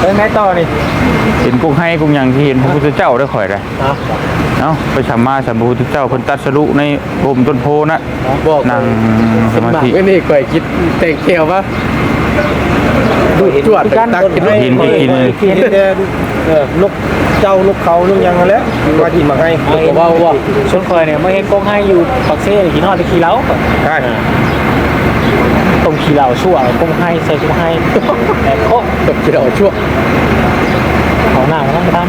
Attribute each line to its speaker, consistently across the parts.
Speaker 1: ไปไหนต่อนี่
Speaker 2: เห็นกุ้งให้กุ้งหยังที่เห็นพระพุทธเจ้าได้ข่อยได้
Speaker 1: เนาะ
Speaker 2: เอ้าไปสัมมาสัมพุทธเจ้าเพิ่นตรัสรู้ในร่มต้นโพนะ
Speaker 1: บอก
Speaker 2: นั่งสมา
Speaker 1: หมาก
Speaker 2: ธิ
Speaker 1: ไม่นี่ก่อยคิดแต่งเกี่ยวปะดูจวดตักกิน
Speaker 2: กินไปกินเลย
Speaker 3: เห็นแต่เออลูกเจ้าลูกเขาลูกหยังนั่นแหล้วว่าที่มาให้
Speaker 1: เบาๆว่ะชนคอยเนี่ยไม่เห็นกงให้อยู่ปักเซ่ขี่นอดไปขี่เล้า
Speaker 3: ใช่
Speaker 1: ตรงขี่เล้าชั่วกงให้ใส่กงให้แต่โคตกขี่เล้าชั่วของหน้ามันต้องมาทำ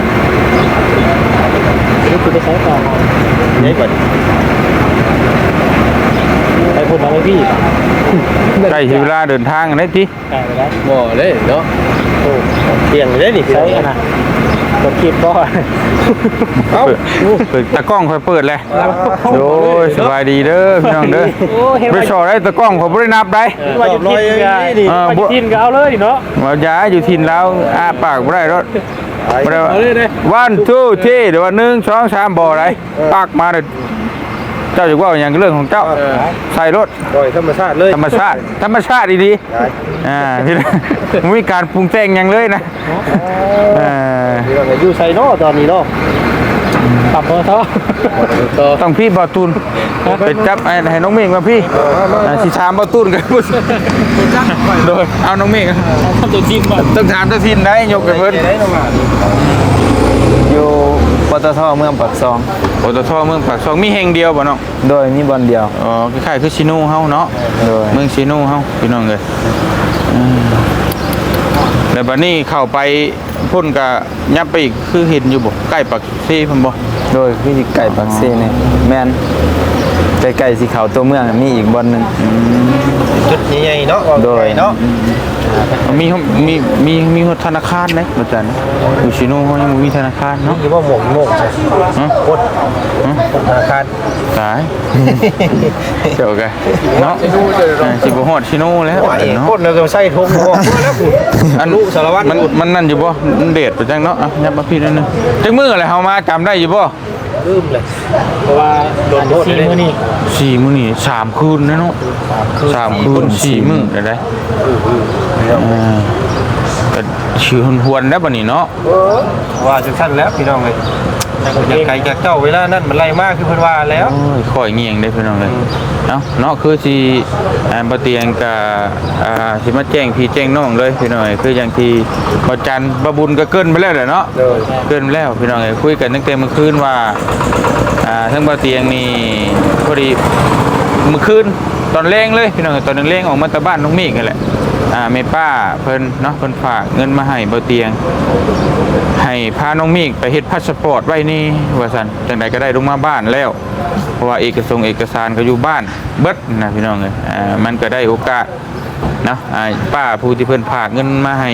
Speaker 1: นี่คือไปใช้ต่อมา
Speaker 3: นี่ก่อน
Speaker 1: ไปพูดมาเลยพี่
Speaker 2: ใกล้ถึงเวลาเดินทางได้ติ
Speaker 1: ใกล้ไปแล้ว
Speaker 3: บ่เลยเนาะโอ้เปลี่ยนเลยนี่พี่
Speaker 1: ใช้กันนะกดคลิปก็
Speaker 3: เอ้า
Speaker 2: เปิดตะกล้องค่อยเปิดเลยโอ้ยสบายดีเด้อพี่น้องเด้อ
Speaker 1: โอ้เห็น
Speaker 2: ไป
Speaker 1: ว่า
Speaker 2: สอได้ตะกล้องผมบ่ได้นับได้
Speaker 1: ว่าอยู่ทินก็
Speaker 3: นี่
Speaker 2: อ่า
Speaker 1: ว่าอยู่ทินก็เอาเลยเนาะ
Speaker 2: ว่าย้ายอยู่ถิ่นแล้วอ้าปากบ่ได้รถบ่ได้
Speaker 1: เอาเลยเด้
Speaker 2: วันทูที่เดี๋ยวว่าหนึ่งสองสามบ่ได้ปากมาเด้อ เจ้าจะว่าอย่างเรื่องของเจ้าใส่รถ
Speaker 3: ปล่อยธรรมชาติเลย
Speaker 2: ธรรมชาติธรรมชาติดีๆอ่าพี่น้องไม่มีการปรุงแต่งหยังเลยนะเอ่า
Speaker 3: นี่ว่าไงอยู่ไซโน่ตอนนี้เนาะ
Speaker 1: ปรับเบอร์เท่า
Speaker 3: ต่อ
Speaker 2: ต้องพี่บอตูนไปจับไอ้ให้น้องเมฆมาพี่อ่าสิถามบอตูนกันโดยเอาน้องเมฆ
Speaker 1: ทำตัวจริงก่อน
Speaker 2: ต้องถามเจ้าทินได้ยกไปเพิ่น
Speaker 3: ได้ลงมา
Speaker 4: อยู่ ปตทเมืองปากซอง
Speaker 2: โอตทเมืองปากซองมีแห่งเดียวบ่เนาะ
Speaker 4: โดยมีบอลเดียว
Speaker 2: อ๋อคล้ายๆคือชิโนูเฮาเนาะ
Speaker 4: โดย
Speaker 2: เมืองชิโนูเฮาพี่น้องเอ้ยอืมแล้วบัดนี้เข้าไปพุ่นก็ยับไปอีกคือเห็นอยู่บ่ใกล้ปากซีเพิ่นบ่
Speaker 4: โดยพี่ไก่ปักเซ่เนี่ยแมนใกล้ๆสีขาวตัวเมืองมีอีกบอลหนึ่ง
Speaker 3: จุดใหญ่ๆเนาะว่า
Speaker 4: โดย
Speaker 3: ไงเนาะ
Speaker 2: มีมีมีมีธนาคารเด้อาจารย์อยู่ชิโนูเฮายังบ่มีธนาคารเนาะ
Speaker 3: นี่ว่าหมกโมกใช่
Speaker 2: ฮะ
Speaker 3: โคตรธนาคาร
Speaker 2: ตายเจ้ากันเนาะอ่าสิบ่ฮอดชิโนูแล้ว
Speaker 3: ว่าเอง
Speaker 2: เนาะ
Speaker 3: โคตรเราก็ใส่ทงหัวแล้วกู
Speaker 2: อัน
Speaker 3: ลูกสารวัตร
Speaker 2: มันมันนั่นอยู่บ่มันเดทไปจังเนาะอะยับมาพี่นั่นนึงจังมืออะไรเฮามาจำได้อยู่บ่
Speaker 3: ลืมเลย
Speaker 1: เพราะว่าโดนซีมือนี่
Speaker 2: สี่มื้อนี่สามคืนนะเนาะสามคืนสี่มื้อได้ได้อ่าก็ชื่อหวนๆแล้วบัดนี้เนาะ
Speaker 3: เออว่าจังซั่นแล้วพี่น้องเลย อยากไกลจากเจ้าเวลานั้นมันไล่มากคือเพิ่นว่าแล้ว
Speaker 2: โอ้ยข่อยเงียงได้พี่น้องเลยเนาะเนาะคือสิอ่าบ่เตียงกับอ่าสิมาแจ้งพี่แจ้งน้องเลยพี่น้องเอ้ยคืออย่างที่บ่จันทร์บ่บุญก็เกินไปแล้วแหละเนาะ
Speaker 3: เลย
Speaker 2: เกินแล้วพี่น้องเอ้ยคุยกันตั้งแต่เมื่อคืนว่าอ่าทั้งบ่เตียงนี่พอดีเมื่อคืนตอนแรงเลยพี่น้องเอ้ยตอนแรงๆออกมาตะบ้านน้องเมฆนั่นแหละ อ่าแม่ป้าเพิ่นเนาะเพิ่นฝากเงินมาให้บ่เตียง ให้พาน้องเมฆไปเฮ็ดพาสปอร์ตไว้นี่ว่าซั่นจังใดก็ได้ลงมาบ้านแล้ว เพราะว่าเอกสงค์เอกสารก็อยู่บ้านเบิดนะพี่น้องเอ้ยอ่ามันก็ได้โอกาสเนาะอ่าป้าผู้ที่เพิ่นฝากเงินมาให้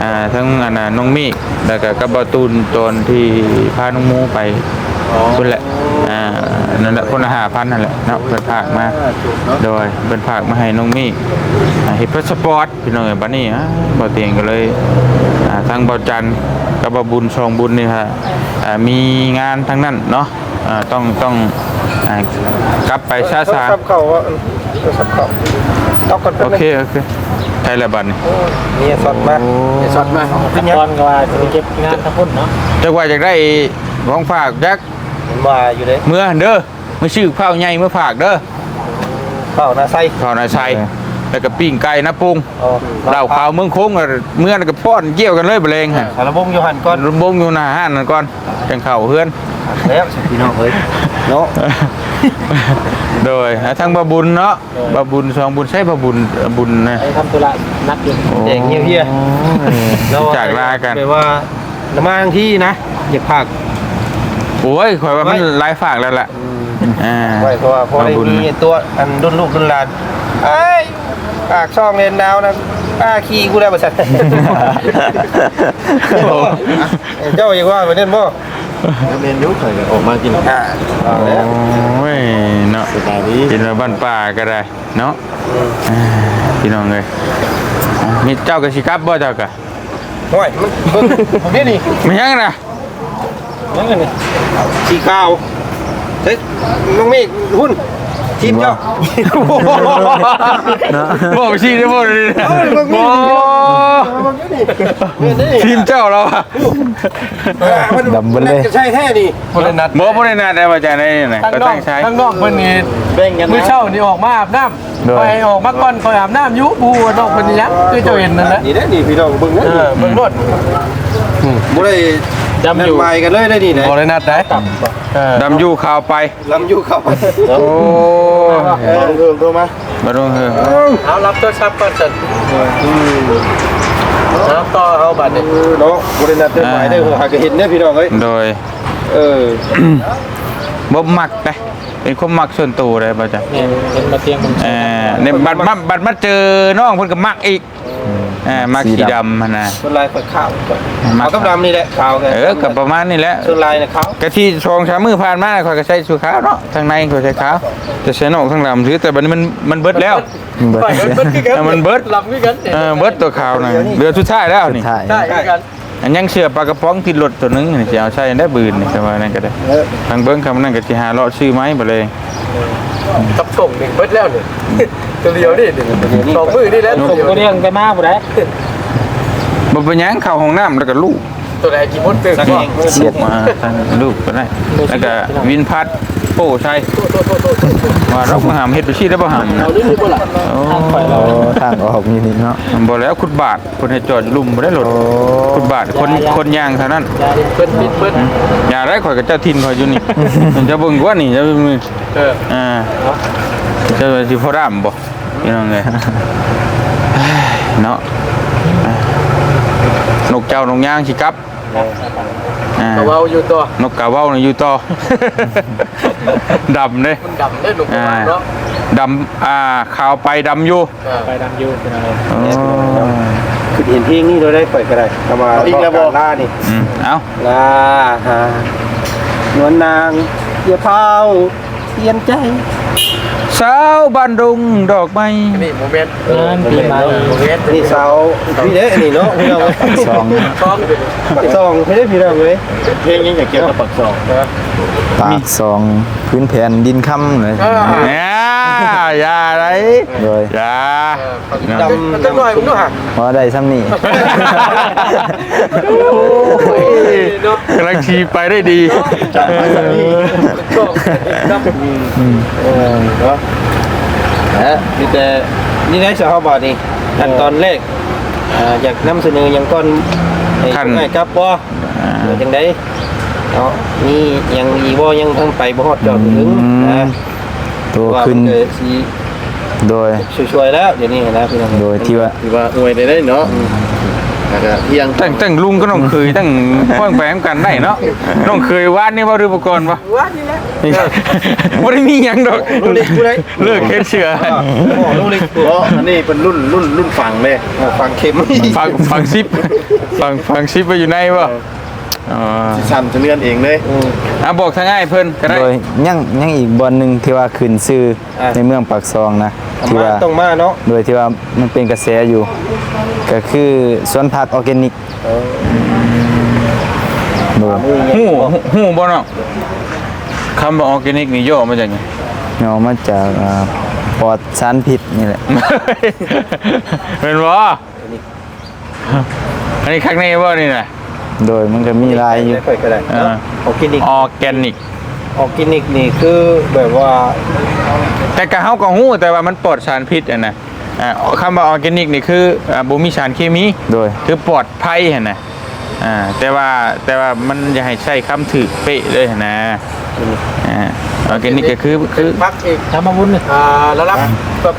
Speaker 2: อ่าทั้งอันน่ะน้องเมฆแล้วก็กับบาตูนตอนที่พาน้องหมูไปคนแหละอ่า นั่นแหละคนละ5,000นั่นแหละเนาะเพิ่นฝากมาโดยเพิ่นฝากมาให้น้องเมฆอ่าเฮ็ดพาสปอร์ตพี่น้องเอ้ยบัดนี้อ่าบ่เตียงก็เลยอ่าทางเบาจันทร์กับบ่บุญชองบุญนี่ฮะอ่ามีงานทั้งนั้นเนาะอ่าต้องต้องอ่ากลับไปช้า
Speaker 3: ต้องซับเข้าว่าต้องซับเข้าต้องกัน
Speaker 2: ๆ
Speaker 3: แป๊
Speaker 2: โอบ
Speaker 3: นึง
Speaker 2: เคโอเคใช่แล้วบัดนี้
Speaker 3: นี่สดมานี่สดมาเป็นยัง
Speaker 1: ตอนก็ว่าจะไปเก็บงานทั้งพุ่นเนาะ
Speaker 2: จักว่าอยากได้ของฝากจัก
Speaker 3: มันมาอยู่เลย
Speaker 2: เมื่อเด้อมื้อชื่อข้าวใหญ่เมื่อฝากเด้อ
Speaker 3: เข้าหน้าไส้
Speaker 2: ข้าวนาชัยแล้วก็ปิ้งไก่นะปรุง
Speaker 3: อ๋อ
Speaker 2: เหล้าขาวเมืองคงอะเมื่อนั้นก็ป้อนเกี่ยวกันเลยบะเลงฮะ
Speaker 3: สารบงโยหันก่อน
Speaker 2: รบงอยู่หน้าห้านนั่นก่อนจังเข้าเฮือน
Speaker 3: แล้วพี่น้องเอ้ยเนาะ
Speaker 2: โดยทั้งบะบุญเนาะบะบุญสองบุญใช่บะบุญบุญนะ
Speaker 1: ไปทำธุระนักอยู่
Speaker 3: แดงเฮียเฮีย
Speaker 2: จากลากัน
Speaker 3: แปลว่าน้ำมาทั้งที่นะอยากผัก
Speaker 2: โอ้ยข่อยว่ามันหลายฝากแล้วล่ะอ่า
Speaker 3: ไว้เพราะว่าพอได้
Speaker 2: บะบุญ
Speaker 3: มีตัวอันดุนลูกดุนหลานเอ้ยปากช่องเลนดาวนะป้าขี้กูได้บ่สัตว์เจ้าอย่าว่าไปเล่นบ่
Speaker 4: เมนูเคยออกมากิน
Speaker 3: อ่าเอาแล้ว
Speaker 2: โอ้ยเนาะ
Speaker 4: สบายดี
Speaker 2: กินมาบ้านป่าก็ได้เนาะอ่าพี่น้องเลยอะมีเจ้ากับชิกลับบ่เจ้ากะ
Speaker 3: โอ้ยมันเบิ่งผมนี่นี่
Speaker 2: ไม่ยังนะ
Speaker 1: นั่นไงนี่
Speaker 3: สีขาวเฮ้ยน้องเมฆหุ้นทีมเจ้า
Speaker 2: บอกชี้ได้หมดเลยโอ้ทีมเจ้าเราอะ
Speaker 4: ดำเบิดเลย
Speaker 3: จะใช่แท้นี่
Speaker 1: คนละนัด
Speaker 2: บ่บ่ได้นัดได้ว่าจะได้ไหน
Speaker 1: ข้าง
Speaker 2: ก็
Speaker 1: นอ
Speaker 2: ตั้
Speaker 1: ก
Speaker 2: งใช้
Speaker 1: ข้างนอกเพิ่นนี่
Speaker 3: แบ่งกัน
Speaker 1: มื้อเช้านี่ออกมาอาบน้ำไปออกมาก่อนคอยอาบน้ำอยู่บูนอกเพิ่นนี่ยังคือเจ้าเห็นนั่นแหละ
Speaker 3: นี่นะนี่พี่น้องเบิ่งนะ
Speaker 1: เออเบิ่งรถ
Speaker 3: บ่ได้
Speaker 1: ดำอยู่
Speaker 3: แม่นไม้กันเลยได้นี่นะ
Speaker 1: บ่ได้นัดได้เออ
Speaker 2: ดำอยู่ข่าวไป
Speaker 3: ลำอยู่เข้าไป
Speaker 2: โอ้
Speaker 3: เออเพิ่มตัวมา
Speaker 2: บ่ต้องเฮอ
Speaker 1: เอารับโทรศัพท์ก่อนสั่นครับต่อเอาบัตรนี่
Speaker 3: เนาะบ่ได้นัดได้หมายได้หัวหาก็เห็นเนี่ยพี่น้องเอ้ย
Speaker 2: โดย
Speaker 3: เออ
Speaker 2: บ่มักได้เป็นความมักส่วนตัวเลยบ่จ้ะ
Speaker 1: เนี่ยเป็นมาเตียงผม
Speaker 2: เออในบัดมาบัดมาเจอน้องเพิ่นก็มักอีกเออมักสีดำหั่นน่ะ
Speaker 3: ส่วนลายเปิดขาวเอากับดำนี่แหละขาวไง
Speaker 2: เออก็ประมาณนี้แหละ
Speaker 3: ส่วนลายน่ะขาว
Speaker 2: กะที่ชองชามมือผ่านมาข่อยก็ใช้สูขาวเนาะทางในข่อยใช้ขาวแต่ใช้นอกทางดำซื้อแต่บัดนี้มันมันเบิดแล้ว
Speaker 4: เบิด
Speaker 1: ไปกันเบิดคือกัน
Speaker 2: เออมันเบิด
Speaker 1: ลำคือกัน
Speaker 2: เออเบิดตัวขาวน่ะเหลือสุดท้ายแล้วนี่
Speaker 4: ถ่าย
Speaker 1: ใช่คือกัน
Speaker 2: อันยังเชื่อปลากระป๋องติดรถตัวหนึงนี่สิเอาใช้ได้บืนนี่แต่ว่านั่นก็ได้
Speaker 3: เออ
Speaker 2: ทางเบิ้งคำนั่นก็สิหาเลาะชื่อไม้บ่เลย
Speaker 1: กับส่งหนึ่งเบิดแล้วนี่ ตัวเดียวนี่สองมือนี่แล้วตัวเดียว
Speaker 5: ตัวเรียงไปมากบ่ได้
Speaker 2: บ่เป็นหยังเข้าห้องน้ำแล้วก็ลูก
Speaker 1: ตัวไหนกี่มดเกิน
Speaker 3: สัก
Speaker 1: ก็
Speaker 3: เอง
Speaker 2: เสียดมาทางลูกก็ได้แล้วก็วินพัดโป้ใช่ว่าเราบ่หามเฮ็ดไปชี้ได้บ่หามนะโอ้
Speaker 4: โอ้ทางออกมีนิดเนาะ
Speaker 2: บ่แล้วขุดบาทคนให้จอดลุ่มบ่ได้รถขุดบาทคนคนย่างเท่านั้น
Speaker 1: เพิ่นปิดเพิ่น
Speaker 2: อย่าได้ข่อยกับเจ้าทินข่อยอยู่นี่ มันจะเบิ่งกว่านี่จะมือ
Speaker 1: เออ
Speaker 2: อ่าจะว่าสิพอรามบ่ พี่น้องเอ้ยเนาะอะนกเจ้านกย่างสิกลับอ่า
Speaker 1: เอาเว้าอยู่ตัวน
Speaker 2: กกาเว้านี่อยู่ต่อดำเด้
Speaker 1: มันดำได้ลง
Speaker 2: อ่า
Speaker 1: มาเนาะ
Speaker 2: ดำอ่าขาวไปดำอยู่
Speaker 5: ไปดำยูเป็นอะไร
Speaker 2: อ๋อ
Speaker 3: คือเห็นเพลงนี้เราได้ปล่อยก็ได้เอามาอีกแล้วบอกล่านี่
Speaker 2: อืมเอ้า
Speaker 3: ลาหานวลนางเยี่ยเท้าเทียนใจ
Speaker 2: สาวบ้านดงดอกไม้
Speaker 1: นี่โมเมนต์
Speaker 5: งานปีใหม่
Speaker 1: โมเมนต์
Speaker 3: นี่สาวพี่เด้นี่เนาะพี่น้องเอ้ย
Speaker 4: สอง
Speaker 1: ท้องเป็น
Speaker 3: ปักซองพี่เด้พี่น้องเลยเพลงยังอยากเกี่ยวกับปักซอง
Speaker 4: ปากสอง พื้นแผ่นดินค่ำเลย
Speaker 2: เนี่ยอย่าไร
Speaker 4: โดย
Speaker 2: อย่า
Speaker 3: ดำ
Speaker 1: มันจะหน่อยมึงดูห่าง
Speaker 4: พอได้ซ้ำนี่
Speaker 1: เนาะ
Speaker 2: กำลังชีไปได้ดี
Speaker 1: ช่องดำ
Speaker 3: เออเนาะฮะมีแต่นี่ได้สาวบาทนี่ขั้นตอนแรกอ่าอยากนำเสนออย่างก่อนให้
Speaker 2: ขั้น
Speaker 3: ง่ายครับบ่เดี๋ยวจังได เนาะมียังอีบ่ยังทั้งไปบ่ฮอดจอดถึงนะ
Speaker 4: ตัว
Speaker 3: ว่า
Speaker 4: ขึ้น
Speaker 3: มันเกิดสี
Speaker 4: โดย
Speaker 3: ช่วยๆแล้วเดี๋ยวนี้นะพี่น้อง
Speaker 4: โดยที่ว่า
Speaker 3: ที่ว่าอวยได้ได้เนาะแล้วก็เพียง
Speaker 2: ตั้งตั้งลุงก็น้องเคยตั้งพ่องแปมกันได้เนาะน้องเคยวาดนี่ว่าดูปกรณ์ปะ
Speaker 1: ว่านี่แหละ
Speaker 2: ไม่ได้มีหยังดอก
Speaker 3: ลูกเล็กผู้ใด
Speaker 2: เลิกเฮ็ดเชื่อ
Speaker 3: โอ้ลูกเล็กเพราะอันนี้เป็นรุ่นรุ่นรุ่นฝั่งเลยฝั่งเข็ม
Speaker 2: ฟังฟังซิปฟังฟังซิปไปอยู่ในปะ อ๋อ
Speaker 3: สั่นจะเลื่อนเองเลย
Speaker 2: อะบอกทางง่ายเพิ่นก็ได้
Speaker 4: โดยยังยังอีกบอลหนึ่งที่ว่าขึ้นซื้อในเมืองปากซองนะที่
Speaker 3: มา
Speaker 4: ว่า
Speaker 3: ต้องมาเนาะ
Speaker 4: โดยที่ว่ามันเป็นกระแสอยู่ ก็คือสวนผักออร์แกนิกโดย
Speaker 2: หูหูบ่เนาะคำว่าออร์แกนิกนี่ย่อมาจากไง
Speaker 4: เอามาจากอ่าปลอดสารพิษนี่แหละ
Speaker 2: เป็นบ่อันนี้ข้างในบ่นี่น่ะ
Speaker 4: โดยมันก็มีลายอยู่
Speaker 3: ได้ค่อยก็ได้
Speaker 2: อ่า
Speaker 3: เนาะออร์แกนิก
Speaker 2: ออร์แกนิก
Speaker 3: ออร์แกนิกนี่คือแบบว่า
Speaker 2: แต่กะเฮาก็ฮู้แต่ว่ามันปลอดสารพิษอะนะอ่าคำว่าออร์แกนิกนี่คืออ่าบ่มีสารเคมี
Speaker 4: โดย
Speaker 2: คือปลอดภัยหั่นน่ะอ่าแต่ว่าแต่ว่ามันอย่าให้ใช้คำถูกเป๊ะเลยหั่นนะอ่าออร์แกนิกก็คือคือ
Speaker 1: พักอีก
Speaker 5: ทำมาวุ้นเลย
Speaker 1: อ่าระดับแบบ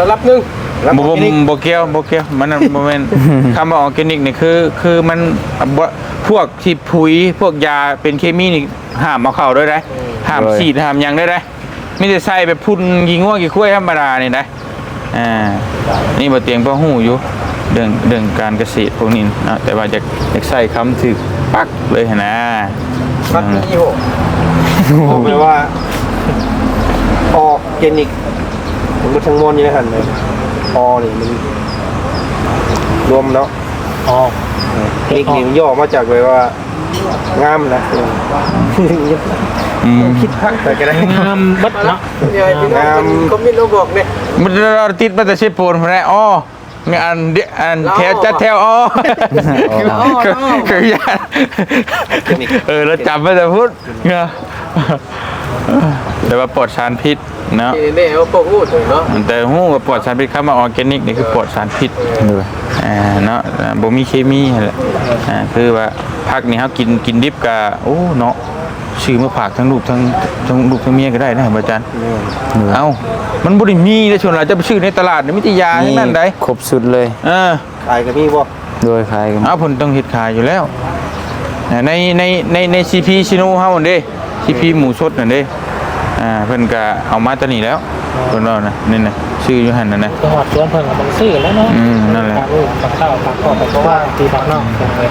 Speaker 1: ระดับหนึ่ง
Speaker 3: รับ
Speaker 2: บ่
Speaker 3: ออ
Speaker 2: บ่
Speaker 3: ร์แกนิก
Speaker 2: บ่เกี่ยวบ่เกี่ยวมันนั่นบ่แม่น คำว่าออร์แกนิกนี่คือ คือมันบ่พวกที่ปุ๋ยพวกยาเป็นเคมีนี่ห้ามเอาเข้าด้วยนะห้าม
Speaker 4: โดย
Speaker 2: ฉีดห้ามหยังด้วยนะไม่ได้ใส่แบบพุ่นยิงง่วงกี่คุ้ยธรรมดานี่นะอ่านี่บ่เตียงบ่ฮู้อยู่เรื่องเรื่องการเกษตรพวกนี้นะแต่ว่าจะอยากใส่คำถึกปักเลยหั่นนะ
Speaker 1: พักมียี่ห้อ
Speaker 3: บอกเลยว่า ออร์แกนิกผมก็ทั้งมวลนี่นะครับเลย ออนี่มันรวมเนาะ
Speaker 5: อ๋อ
Speaker 3: นิกนี่มันย่อมาจากเลยว่างามนะ
Speaker 2: อืม
Speaker 3: คิดพักแต่ก็ได้
Speaker 5: งามบัดเนาะ
Speaker 3: งามคอมเมนต์เราบอกเนี่ย
Speaker 2: มันเราติดมาแต่เชฟโปนพอได้อ๋อมีอันเดียอันแถวจัดแถวอ๋อคือคือญาติเออเราจำมาแต่พูดเนาะแต่ว่าปลอดสารพิษ เนาะ
Speaker 3: นี่เนี่ยเขาพูดถึงเนาะ
Speaker 2: แต่หู้ว่าปลอดสารพิษคำว่าออร์แกนิกนี่คือปลอดสารพิษ
Speaker 4: ด้วย
Speaker 2: อ่าเนาะอ่าบ่มีเคมีนั่นแหละอ่าคือว่าผักนี่เฮากินกินดิบกะโอ้เนาะซื้อมาฝากทั้งลูกทั้งทั้งลูกทั้งเมียก็ได้นะอาจารย์เอ้ามันบ่ได้มีนะชวนเราจะไปซื้อในตลาดนี่มิตยาทั้งนั้นได้
Speaker 4: ครบสุดเลย
Speaker 2: เออ
Speaker 3: ขายกับพี่บ่
Speaker 4: โดยขายกัน
Speaker 2: เอาผลต้องเฮ็ดขายอยู่แล้วอ่าในในในใน CP ชิโนเฮาเด้ CP หมูสดนั่นเด้ อ่าเพิ่นก็เอามาตัวนี้แล้วเพิ่นว่านะนี่นะชื่ออยู่หั่นน่ะนะ
Speaker 5: จังหวัดสวนเพิ่นก็มันซื้อแล้วเนาะ
Speaker 2: อืมนั่นแหละ
Speaker 5: ฝากลูกฝากข้าวฝากพ่อฝากว่าตีฝากน้องจังเลย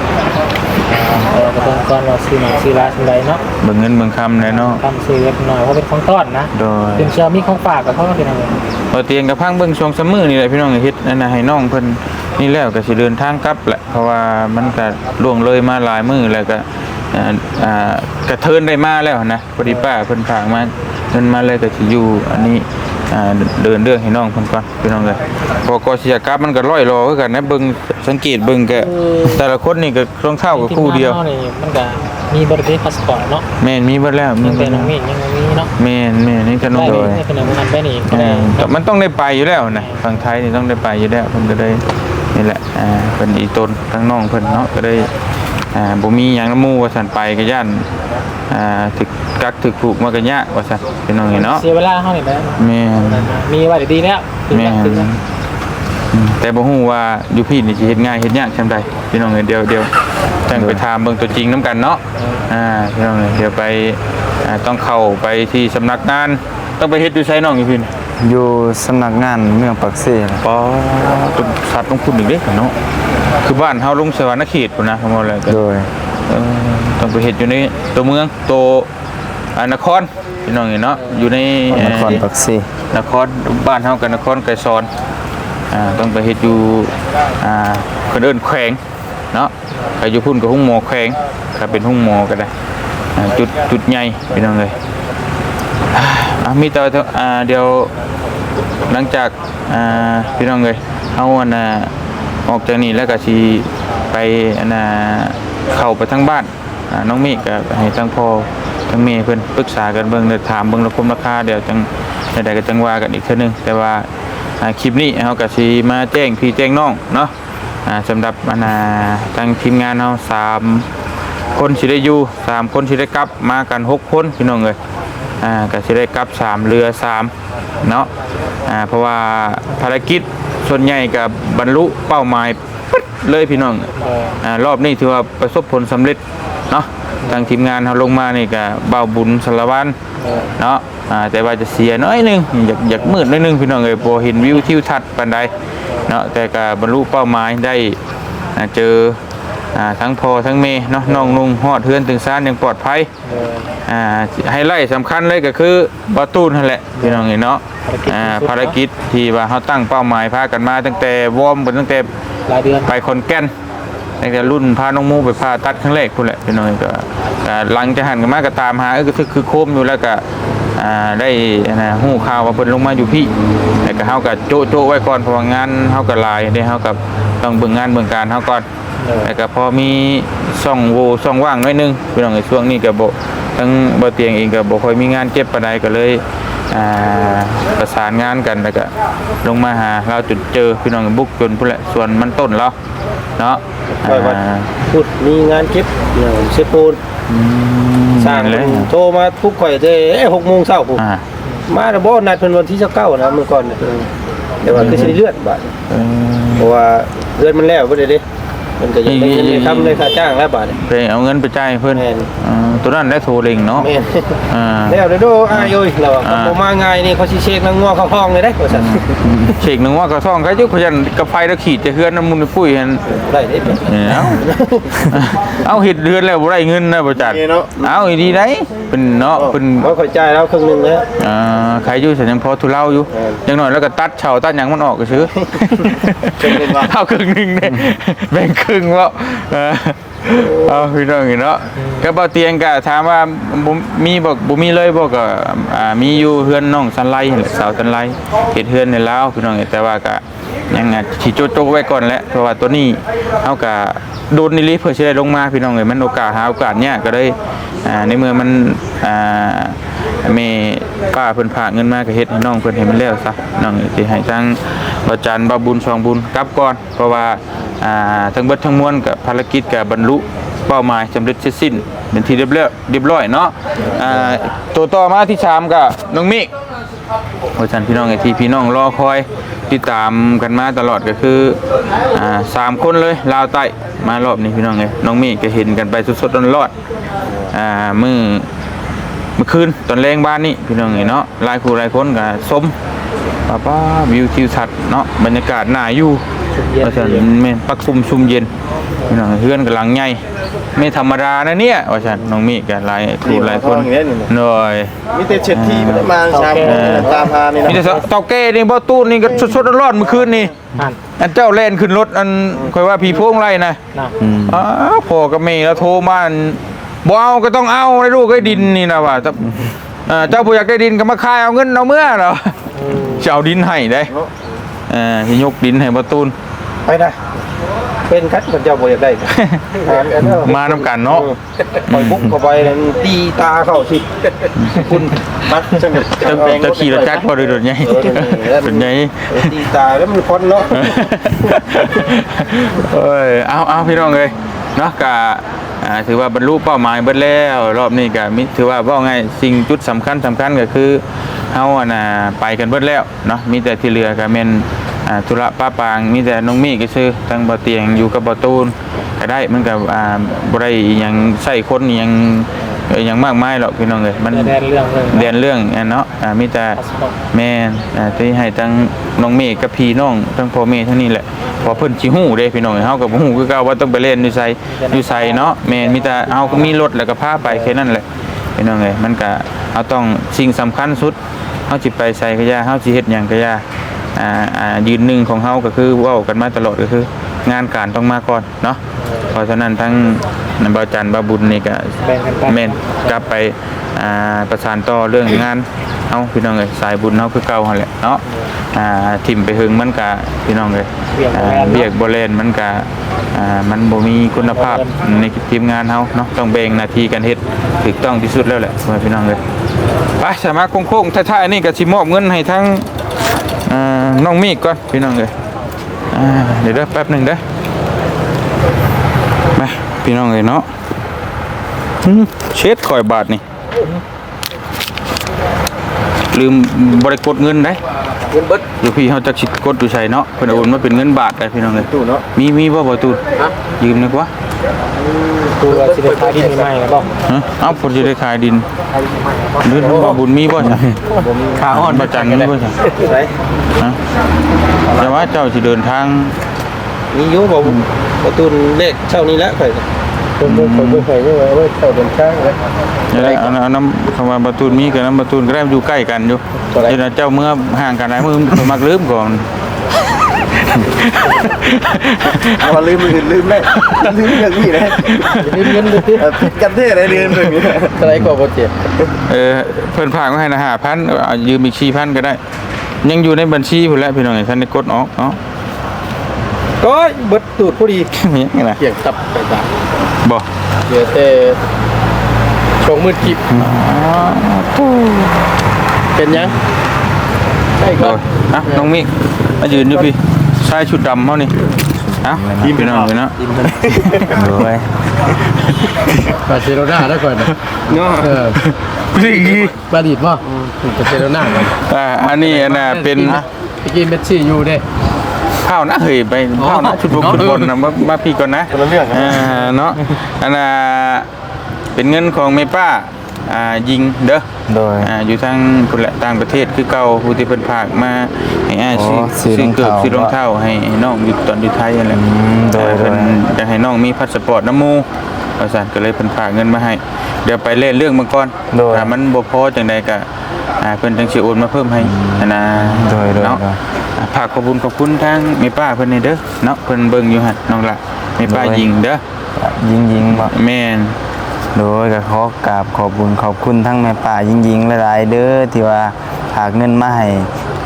Speaker 5: เออก็ต้องก่อนว่าซื้อหนังซื้อร้านใดเนาะ
Speaker 2: เบิ่งเงินเบิ่งคำเลยเนาะ
Speaker 5: ทำซื้อเล็กน้อยเพราะเป็นของต้อนนะ
Speaker 2: โดย
Speaker 5: เป็นเชียวมีของฝากกับเขาก็เป็นอะไร
Speaker 2: พอเตียงกับพังเบิ่งช่วงซัมเมอร์นี่แหละพี่น้องเฮ็ดนั่นน่ะให้น้องเพิ่นนี่แล้วก็สิเดินทางกลับแหละเพราะว่ามันก็ล่วงเลยมาหลายมื้อแล้วก็ อ่าอ่ากระเทินได้มาแล้วนะพอดีป้าเพิ่นฝากมาเงินมาเลยก็สิอยู่อันนี้อ่าเดินเรื่องให้น้องเพิ่นก่อนพี่น้องเลยพอก็สิจะกลับมันก็ร้อยรอคือกันนะเบิ่งสังเกตเบิ่งก็แต่ละคนนี่ก็รองเท้าก็คู่เดียว
Speaker 5: ทีมงานรานี่มันก็มีบริษัทพาสปอร์ตเนาะ
Speaker 2: แม่นมีเบิดแล้วมี
Speaker 5: ยัง
Speaker 2: เบิ
Speaker 5: เป็
Speaker 2: ด
Speaker 5: น
Speaker 2: แล้ว
Speaker 5: น้องเมฆยังบ่มีเนาะ
Speaker 2: แม่นแม่นนี่ก็น้อง
Speaker 5: ได้
Speaker 2: โดย
Speaker 5: ได้เป็นงานไปนี่ก็
Speaker 2: เอ
Speaker 5: ได้
Speaker 2: อแต่มันต้องได้ไปอยู่แล้วนะฝั่งไทยนี่ต้องได้ไปอยู่แล้วเพิ่นก็ได้นี่แหละอ่าเพิ่นอีตนทั้งน้องเพิ่นเนาะก็ได้ อ่าบ่มีหยังน้ำหมู่ว่าซั่นไปก็ย่านอ่าถึกกักถึกถูกมาก็ยากว่าซั่นพี่น้องเนาะ
Speaker 5: เสียเวลาเฮานี่แหละ
Speaker 2: แม่น
Speaker 5: มีไว้ดีๆแล้วถึง
Speaker 2: แม่
Speaker 5: จะถึง
Speaker 2: นอืมแต่บ่ฮู้ว่าอยู่พี่นี่สิเฮ็ดง่ายเฮ็ดยากจังใดพี่น้องเอ้ยเดี๋ยวเดี๋ยวจังไปถามเบิ่งตัวจริงนํกันเนาะอ่าพี่น้องเอ้ยเดี๋ยวไปอ่าต้องเข้าไปที่สำนักงาน ต้องไปเฮ็ดอยู่ไสน้องอยู่พี่นี่
Speaker 4: อยู่สำนักงานเมืองปักเซ่
Speaker 2: ปอตุสัตว์ลงทุนอีกเด้เนาะ คือบ้านเฮาลงสวรรณเขตพุ่นนะทั้งหมดเลยก็
Speaker 4: โดย
Speaker 2: เออต้องไปเฮ็ดอยู่ในตัวเมืองตัวอ่านครพี่น้องเนาะอยู่ในเอ่
Speaker 4: น
Speaker 2: อ
Speaker 4: ครปักเซ่
Speaker 2: นครบ้านเฮากับนครไกรสอนอ่าต้องไปเฮ็ดอยู่อ่าเพิ่นเอิ้นแขวงเนาะใครอยู่พุ่นก็หุ้งหมอแขวงถ้าเป็นหุ้งหมอก็ได้อ่าจุดจุดใหญ่พี่น้องเลยอ่ามีแต่ว่าอ่าเดี๋ยวหลังจากอ่าพี่น้องเลยเอาอันน่ะ ออกจากนี่แล้วก็สิไปอนน่ะเข้าไปทั้งบ้านน้องเมฆก็ให้ทั้งพ่อทั้งแม่เพิ่อนปรึกษากันเบิ่งเดี๋ยวถามเบิ่งราคมราคาเดี๋ยวจังใดๆก็จังว่ากันอีกเทื่อนึงแต่ว่าคลิปนี้เฮาก็สิมาแจ้งพี่แจ้งน้องเนาะอ่าสำหรับอนน่ะทางทีมงานเฮาสามคนสิได้อยู่สามคนสิได้กลับมากันหกคนพี่น้องเอ้ยอ่าก็สิได้กลับสามเรือสามเนาะอ่าเพราะว่าภารกิจ ส่วนใหญ่กับบรรลุเป้าหมายปึ๊ดเลยพี่น้องอ่ารอบนี้ถือว่าประสบผลสำเร็จเนาะทางทีมงานเราลงมานี่ก็เบาบุญสารวันเนาะอ่าแต่ว่าจะเสียน้อยหนึงอยากอยากมืดน้อยหนึงพี่น้องเอ้ยพอเห็นวิวทิวทัศน์ปานใดเนาะแต่ก็บรรลุเป้าหมายได้อ่าเจอ อ่าทั้งพ่อทั้งเมเนาะน้องนุ่งฮอดเฮือนถึงซ่านอย่างปลอดภัยอ่าไฮไลท์สำคัญเลยก็คือบอตูนนั่นแหละพี่น้องเห็นเนาะอ่าภารกิจที่ว่าเขาตั้งเป้าหมายพากันมาตั้งแต่วอร์มกันตั้งแต่
Speaker 5: รายเดือน
Speaker 2: ไปคอนแก่นตั้งแต่รุ่นพาน้องมูไปพาตัดครั้งแรกคุณแหละพี่น้องก็ก็หลังจะหันกันมาก็ตามหาเออก็คือคือโคมอยู่แล้วก็อ่าได้นะหู้ข่าวว่าเพิ่นลงมาอยู่พี่แต่ก็เฮาก็โจะโจะไว้ก่อนเพราะว่างานเฮาก็หลายได้เฮาก็ ต้องเบิ่งงานเบิ่งการเฮาก่อนแต่ก็พอมีช่องโหว่ช่องว่างหน้อยหนึงพี่น้องในช่วงนี้ก็บ่ทั้งบ่เตียงเองก็บ่ค่อยมีงานเก็บปานใดก็เลยอ่าประสานงานกันแล้วก็ลงมาหาเราจนเจอพี่น้องบุกจนพุ่นแหละส่วนมันต้นแล้วเนาะ
Speaker 3: ปล่อยวัด
Speaker 2: อ่า
Speaker 3: พูดมีงานเก็บอย่างเชฟปูนสร้าง
Speaker 2: เลย
Speaker 3: โทรมาทุกข่อยเด้หกโมงเช้าผม
Speaker 2: อ่า
Speaker 3: มาแล้วบ่นัดเพิ่นวันที่29นะมื้อก่อนน่ะเดี๋ยวว่าคือสิได้เลื่อนบาด
Speaker 2: เออ
Speaker 3: เพราะว่าเลื่อนมันแล้วบ่ได้เด้มันก็ยังได้เงินได้ทำเลยค่าจ้างแล้วบาดนี้
Speaker 2: ไปเอาเงินไปจ่ายให้เพิ่น
Speaker 3: แม่น
Speaker 2: อ่าตัวนั้นได้โทรเล็งเนาะ
Speaker 3: แม่น
Speaker 2: อ่า
Speaker 3: แล้วเด้อโดอ้ายโอ้ยเรา
Speaker 2: อ่า
Speaker 3: บ่มาง่ายนี่เขาสิเช็คนางงัวเข้าห้องเลยเด้ว่าซั่น
Speaker 2: เชกหนึงว่าก็ซ่องก็อยู่ขยันกับไฟตะขีดจะเฮือนน้ำมันปุ้ยหั่น
Speaker 3: ได้เด้
Speaker 2: เนี่ยเอาเอาเห็ดเดือนแล้วบ่ได้เงินนะบ่จัด
Speaker 3: นี่เนาะ
Speaker 2: เอาอีดีได้เป็นเนาะเป็น
Speaker 3: บ่เข้าใจแล้วครึ่งหนึงแล้ว
Speaker 2: อ่า ใครอยู่ฉันยังพอทุเลาอยู่
Speaker 3: เออ
Speaker 2: อย่างน้อยแล้วก็ตัดเฉาตัดหยังมันออกก็ซื้อ
Speaker 3: ครึ่งหนึ่งวะ
Speaker 2: เอาครึ่งหนึงเนี่ยแบ่งครึ่งแล้วเออเอาพี่น้องเนาะก็บ่เตียงก็ถามว่าบ่มีบ่บ่มีเลยบ่ก็อ่ามีอยู่เฮือนน้องสันไลนั่นแหละสาวสันไลเฮ็ดเฮือนในลาวพี่น้องแต่ว่าก็ยังอะสิโจกๆไว้ก่อนแหละเพราะว่าตัวนี้เฮาก็โดนนิลิเพื่อสิได้ลงมาพี่น้องเอ้ยมันโอกาสหาโอกาสเนี่ยก็เลยอ่าในเมื่อมันอ่า แม่ป้าเพิ่นฝากเงินมาก็เฮ็ดให้น้องเพิ่นให้มันแล้วซะน้องเอ้ยสิให้ทั้งบ่จันทร์บ่บุญสองบุญกลับก่อน เพราะว่าอ่าทั้งเบิดทั้งมวลกับภารกิจกับบรรลุเป้าหมายสำเร็จเสร็จสิ้นเป็นที่เรียบร้อยเรียบร้อยเนาะอ่าตัวต่อมาที่สามก็น้องมิก เพราะฉะนั้นพี่น้องไอที่พี่น้องรอคอยติดตามกันมาตลอดก็คืออ่าสามคนเลยลาวใต้มารอบนี้พี่น้องไงน้องมิกก็เห็นกันไปสดๆร้อนๆอ่ามือ มื่อคืนตอนแรงบ้านนี่พี่น้องไงเนาะหลายคู่หลายคนก็สมป้าป้าวิวทิวทัศน์เนาะบรรยากาศน่าอยู่เพราะฉะนั้นแม่นปักซุ่มชุมเย็นพี่น้องเพื่อนกำลังใหญ่ไม่ธรรมดานะเนี่ยว่าฉันน้องมีกันหลายครูหลายคนหน่อย
Speaker 3: มีแต่เช็ดที่ไม่ได้มาชามตามพานี่
Speaker 2: มี
Speaker 3: นะ
Speaker 2: แต่เตาเก้นี่บ่ตู้นี่ก็สดๆร้อนๆเมื่อคืนนี่
Speaker 5: อ่าน
Speaker 2: อันเจ้าแล่นขึ้นรถอันคอยว่าพี่พวงไรนะ
Speaker 5: นะ
Speaker 4: อืม
Speaker 2: อ้าวพ่อกับแม่แล้วโทรมาอัน บ่เอาก็ต้องเอาในลูกไอ้ดินนี่นะว่าแต่เอ่อเจ้าบ่อยากได้ดินก็มาคายเอาเงินเอาเมื่อเหรอจะเอาดินให้ได้เอ่อสิยกดินให้บ่ตูน
Speaker 3: ไปนะเป็นคัดคนเจ้าบ่อยากได้ถามกันเด้อ
Speaker 2: มานำกันเนาะ
Speaker 3: ปล่อยบุกเข้าไปนั่นตีตาเข้าสิคุณมัดจัง
Speaker 2: จะจะขี่รถจักรพอด้วยรถใหญ่รถใหญ่
Speaker 3: ตีตาแล้วมันคนเนาะ
Speaker 2: เอ้ยเอาเอาพี่น้องเลยเนาะกะ อ่าถือว่าบรรลุเป้าหมายเบิดแล้ว รอบนี้ก็มิถือว่าว่าไงสิ่งจุดสำคัญสำคัญก็คือเฮาอะน่ะไปกันเบิดแล้วเนาะมีแต่ที่เหลือก็แม่นอ่าธุระป้าปางมีแต่น้องมี่ก็ซื้อทั้งบ่เตียงอยู่กับบ่ตูนก็ได้มันก็อ่าบ่ได้หยังใส่คนหยัง อิหยังมากมายหรอกพี่น้องเอ้ยมัน
Speaker 5: แดนเรื่องเลย
Speaker 2: เรียนเรื่องอันเนาะอ่ามีแต่
Speaker 5: พาสปอร์ต
Speaker 2: แม่นอ่าที่ให้ทั้งน้องเมฆกับพี่น้องทั้งพ่อแม่ทั้งนี้แหละเพอเพิ่นสิฮู้เด้พี่น้องเฮาก็บ่ฮู้คือเก่าว่าต้องไปเล่นอยู่ไสอยู่ไสเนาะแม่นมีแต่เฮาก็มีรถแล้วก็พาไปแค่นั้นแหละพี่น้องเอ้ยมันก็เฮาต้องสิ่งสำคัญสุดเฮาสิไปไสก็อย่าเฮาสิเฮ็ดหยังก็อย่าอ่าอ่ายืนหนึ่งของเฮาก็คือเว้ากันมาตลอดก็คือ งานการต้องมาก่อนเนาะเพราะฉะนั้นทั้งนันบ่าวจันทร์บ่าวบุญนี่ก็
Speaker 5: แบ่งกันไป
Speaker 2: แม่นกลับไปอ่าประสานต่อเรื่องงานเอาพี่น้องเอ้ยสายบุญเฮาคือเก่าหั่นแหละเนาะอ่าทิ่มไปหึงมันก็พี่น้องเอ้ย
Speaker 5: เบียก
Speaker 2: อ่า
Speaker 5: แรง
Speaker 2: เบียกบ่เล่นมันก็อ่ามันบ่มีคุณภาพในทีมงานเฮาเนาะต้องแบ่งหน้าที่กันเฮ็ดถูกต้องที่สุดแล้วแหละว่าพี่น้องเอ้ยไปสามารถโค้งๆท้ายๆนี่ก็สิมอบเงินให้ทั้งอ่าน้องมีกก่อนพี่น้องเอ้ยอ่า เดี๋ยวเด้อแป๊บหนึงเด้อมาพี่น้องเอ้ยเนาะอืมเช็ดข่อยบาทนี่ ลืมบริกดเงินได้
Speaker 3: เงินเบิด
Speaker 2: อยู่พี่เขาจะชิดกดดูใช่เนาะเพิ่นเอาโอนมาเป็นเงินบาทได้พี่น้องเลย
Speaker 3: ตู้เนาะ
Speaker 2: มีมีบ่บ่ตูน
Speaker 3: ฮะ
Speaker 2: ยืมนึกว่า
Speaker 5: ตัวสิได้ขายที่นี่ไม่นะบอก
Speaker 2: ฮะเอ้าผมจะได้ขายดิน
Speaker 5: ขายที่นี่ไม่นะบอก
Speaker 2: เดือนบ่บุญมีบ่จ้ะขาอ่อนบ่จังมีบ่จ้ะ
Speaker 3: ไหน
Speaker 2: ฮะ แต่ว่าเจ้าสิเดินทาง
Speaker 3: มีอยู่บ่ประตูเลขเช่านี้แล้วข่อยผมบ่ผมบ่เคยว่าว่าเช่าเดินทางเลย
Speaker 2: นี่แหละเอาเอาน้ำคำว่าบ่ตูนมีกับน้ำบ่ตูนก็ได้อยู่ใกล้กันอยู่
Speaker 3: ตัวไหน
Speaker 2: เดี๋ยวนะเจ้าเมื่อห่างกันหลายมือมักลืมก่อน
Speaker 3: เอาลืมมือลืมได้ลืมอย่างนี้นะลืมเงินเลยผิดกันแท้เลยลืมแบบนี้อะไรก็บ่เจ็บ
Speaker 2: เออเพิ่นฝากมาให้นะห้าพันยืมอีกสี่พันก็ได้ ยังอยู่ในบัญชีพุ่นแหล้วพี่น้องท่านได้กดออกเนาะ
Speaker 3: ก็เบิดตูดพอดี
Speaker 2: มีหยังไงล่ะ
Speaker 3: เกี่ยงตับไปตา
Speaker 2: บ่
Speaker 3: เดี๋ยวแต่ชงมืดกิบเป็นยังใช่ก็
Speaker 2: โดยอะน้องมิกมายืนอยู่พี่ชายชุดดำเฮานี่เอ้าพี่น้องพี่เนาะ
Speaker 4: โอ้ย
Speaker 5: บาร์เซโลนาได้ก่อนนะ
Speaker 3: เนาะ
Speaker 5: เออ
Speaker 2: พี่
Speaker 5: บาดิดป่ะบาร์เซโลนาก่อน
Speaker 2: อ่าอันนี้อันน่ะเป็น
Speaker 5: เมื่อกี้เมสซี่อยู่เด้
Speaker 2: ข้าวนะเฮ้ยไปข้าวนะชุดบุกชุดบนนะมามาพี่ก่อนนะ
Speaker 3: คนละเรื่องกัน
Speaker 2: อ่าเนาะอันน่ะเป็นเงินของแม่ป้าอ่ายิงเด้อ
Speaker 4: โดย
Speaker 2: อ่าอยู่ทางพุ่นแหละต่างประเทศคือเก่าผู้ที่เพิ่นฝากมาให้อ้าย
Speaker 4: อ๋อ
Speaker 2: ซื้อ
Speaker 4: ซื้อ
Speaker 2: ซื้อเกือบ
Speaker 4: รองเท้า
Speaker 2: ซื้อรองเท้าให้น้องอยู่ตอนอยู่ไทยนั่นแหละ
Speaker 4: อืมโดย
Speaker 2: เพิ่น
Speaker 4: โดย
Speaker 2: จะให้น้องมีพาสปอร์ตน้ำหมู ว่าซั่นก็เลยเพิ่นฝากเงินมาให้ เดี๋ยวไปเล่นเรื่องมาก่อน
Speaker 4: โดย
Speaker 2: ถ้ามันบ่พอจังใดก็อ่าเพิ่นจังสิโอนมาเพิ่มให้นะ
Speaker 4: โดยโดย
Speaker 2: เนาะ
Speaker 4: โดย
Speaker 2: อ่าฝากขอบคุณขอบคุณทางแม่ป้าเพิ่นนี่เด้อเนาะเพิ่นเบิ่งอยู่หั่นน้องละแม่ป้า
Speaker 4: โดย
Speaker 2: ยิงเด้อ
Speaker 4: ยิงยิงๆบ่
Speaker 2: แม่น
Speaker 4: โดยก็ขอกราบขอบคุญขอบคุณทั้งแม่ป่ายิงยิงๆหลายๆเด้อที่ว่าฝากเงินมาให้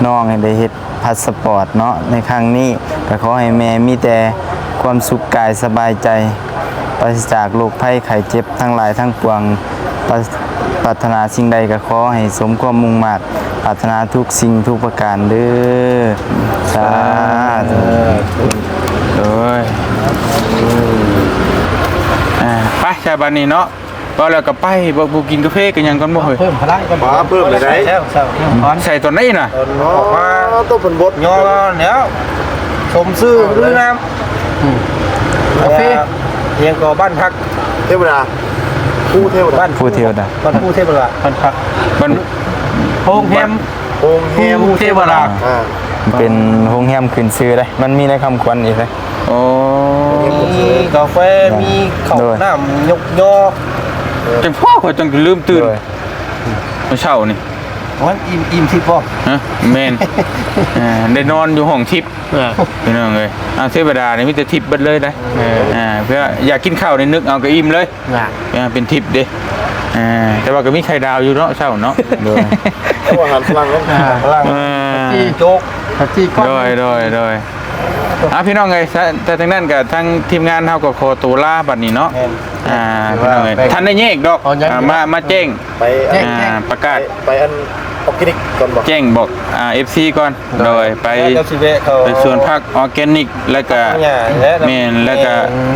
Speaker 4: น้องให้ได้เฮ็ดพาสปอร์ตเนาะในครั้งนี้ก็ขอให้แม่มีแต่ความสุขกายสบายใจ ปราศจากโรคภัยไข้เจ็บทั้งหลายทั้งปวงปราปรารถนาสิ่งใดก็ขอให้สมความมุ่งมั่นปรารถนาทุกสิ่งทุกประการเด้อสาธุ
Speaker 2: โดยอ่าไปชาบานนี้เนาะก็แล้วก็ไปบ่บ่กินกาแฟกันหยังก่อนบ่เฮ้ย
Speaker 3: เพิ่มพลังกัน
Speaker 6: มาเพิ่มเลยได้
Speaker 3: แล้วเช้าพร
Speaker 2: ใส่ตัวนี้น่ะ
Speaker 6: ออกมาต้องเป็นบท
Speaker 3: ย่อแล้วสมซื่อหรืองามกาแฟ ยังก่อบ้านพัก
Speaker 6: เทวดาผู้เทวดา
Speaker 3: บ้าน
Speaker 4: ผู้เที่ยวดะ
Speaker 3: บ้านผู้เทพราบ้านพัก
Speaker 2: มัน
Speaker 3: โฮงแฮม
Speaker 6: องค์แฮม
Speaker 3: ผู้เทพรา
Speaker 6: อ่า
Speaker 4: เป็นโรงแรมขึ้นชื่อเลยมันมีในคำขวัญอีกเลย
Speaker 2: โอ้
Speaker 3: มีกาแฟมีข้าว
Speaker 4: โดย
Speaker 3: น้ำยกย่อ
Speaker 2: จังพ่อข่อยจังลืมตื่น
Speaker 4: โดย
Speaker 2: เมื่อเช้านี่
Speaker 3: วันอิ่มอิ่มที่พ่อ
Speaker 2: ฮะแม่นอ่าได้นอนอยู่ห้องทิพย์พี่น้องเอ้ยอ่าเทวดานี่มีแต่ทิพย์เบิดเลยนะอ่าเพื่ออยากกินข้าวนี่นึกเอาก็อิ่มเลย
Speaker 3: งาน
Speaker 2: อ่าเป็นทิพย์เด้อ่าแต่ว่าก็มีไข่ดาวอยู่เนาะเช้าเนาะโดย
Speaker 6: ตัวอาหารฝรั่งแล้ว
Speaker 3: พลัง
Speaker 2: อ่า
Speaker 3: ที่โจ๊กที่ก้อน
Speaker 2: โดยโดยโดยอะพี่น้องเอ้ยแต่แต่ทางนั้นกับทางทีมงานเฮาก็ขอตัวลาบัดนี้เนาะอ่าพี่น้องเอ้ยท่านได้แยกดอกอ่ามามาแจ้ง
Speaker 6: ไปอัน
Speaker 2: อ่าประกาศ
Speaker 6: ไปอัน ออร์แกนิกก่อนบอก
Speaker 2: แจ้งบอกอ่า FC ก่อนโดยไป
Speaker 3: เจ้าสิเวะเขา
Speaker 2: ไปสวนผักออร์แกนิก แล้วก็
Speaker 3: หญ้าและ
Speaker 2: แม่นแล้วก็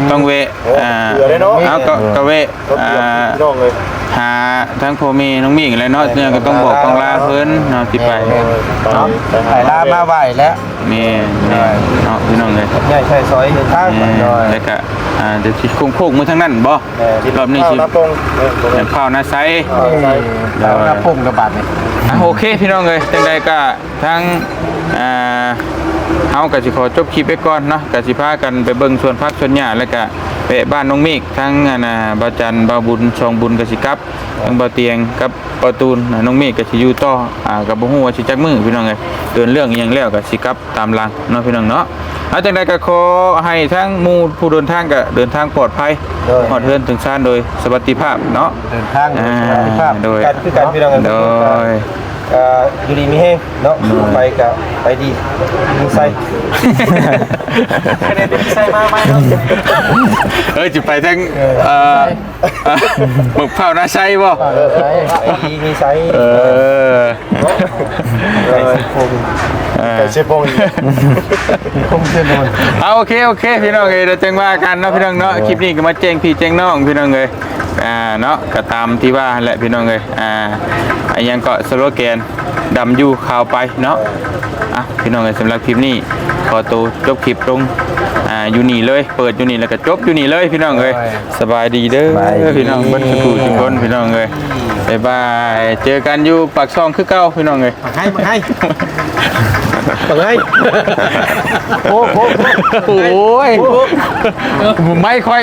Speaker 2: ต้องเวะอ่า
Speaker 6: เผื่อได้เนาะ
Speaker 2: เอาก็ก็เวะ
Speaker 6: ก็
Speaker 2: อ่
Speaker 6: เผื่อาพี่น้องเลย
Speaker 2: หาทั้งพ่อแม่น้องมิ่งแล้วเนาะเนี่ยก็ต้องบอกต้องลาเพิ่นเนาะสิไป
Speaker 6: เนาะไป
Speaker 3: ไปลามาไหวแล้ว
Speaker 2: แม่นแม่นเนาะพี่น้องเลย
Speaker 3: ใหญ่ใช่ซอยเดินทางไปหน่อย
Speaker 2: แล้วก็อ่าเดี๋ยวสิโค้งๆมือทางนั้นบ่
Speaker 3: เออ
Speaker 2: รอบนี้
Speaker 6: ข้าว
Speaker 2: สิ
Speaker 6: น้ำปงเออตรง
Speaker 2: แบ
Speaker 6: นั้น
Speaker 2: บข้าวหน้าไซ
Speaker 6: ข้าวใส่
Speaker 3: แล้วน้ำพุ่งกับบาดนี่
Speaker 2: อะโอเคพี่น้องเลยจังใดก็ทั้งอ่าเฮาก็สิขอจบคลิปไปก่อนเนาะก็สิพากันไปเบิ่งสวนพักสวนหญ้าแล้วก็ไปบ้านน้องเมฆทั้งอ่าน่ะบ่าวจันทร์บ่าวบุญชองบุญก็สิกลับทั้งบ่าวเตียงกับบ่าวตูนน่ะน้องเมฆก็สิอยู่ต่ออ่าก็บ่ฮู้ว่าสิจักมื้อพี่น้องเอ้ยเดินเรื่องอิหยังแล้วก็สิกลับตามหลังเนาะพี่น้องเนาะเอาจังใดก็ขอให้ทั้งหมู่ผู้เดินทางก็เดินทางปลอดภัยฮอดเฮือนถึงซ่านโดยสวัสดิภาพเนาะ
Speaker 3: เดินทาง
Speaker 2: อ่า
Speaker 3: ภาพ
Speaker 2: โดย
Speaker 3: การคือการพี่น้องกัน
Speaker 2: โดย
Speaker 3: อ่าอยู่ดีมีแห้งเนาะไปกับไปดีมีไส้คะแนนเป็นไส้มากไหมเนาะ
Speaker 2: เอ้ยจะไปทั้งเอ่อเอ่อหมึกเผาหน้าไส้บ่
Speaker 3: ไปดีมีไส้
Speaker 2: เออ
Speaker 3: ไส้คม
Speaker 2: เออ
Speaker 6: ไก่เชฟปงอีก
Speaker 3: คมเชื่อโดน
Speaker 2: เอาโอเคโอเคพี่น้องเอ้ยเดี๋ยวแจ้งว่ากันเนาะพี่น้องเนาะคลิปนี้ก็มาแจ้งพี่แจ้งน้องพี่น้องเอ้ย อ่าเนาะก็ตามที่ว่าแหละพี่น้องเอ้ยอ่าอันยังก็สโลแกนดำอยู่ข่าวไปเนาะอะพี่น้องเอ้ยสำหรับคลิปนี้ขอตัวจบคลิปลงอ่าอยู่นี่เลยเปิดอยู่นี่แล้วก็จบอยู่นี่เลยพี่น้องเอ้ยสบายดีเด้อพี่น้องเบิ้ลสุขุทุกคนพี่น้องเอ้ยบ๊ายบายเจอกันอยู่ปากซองคือเก่าพี่น้องเอ้ย
Speaker 3: ให้มาให้มาให้
Speaker 2: โอ้โหโอ้ยไม่ค่อย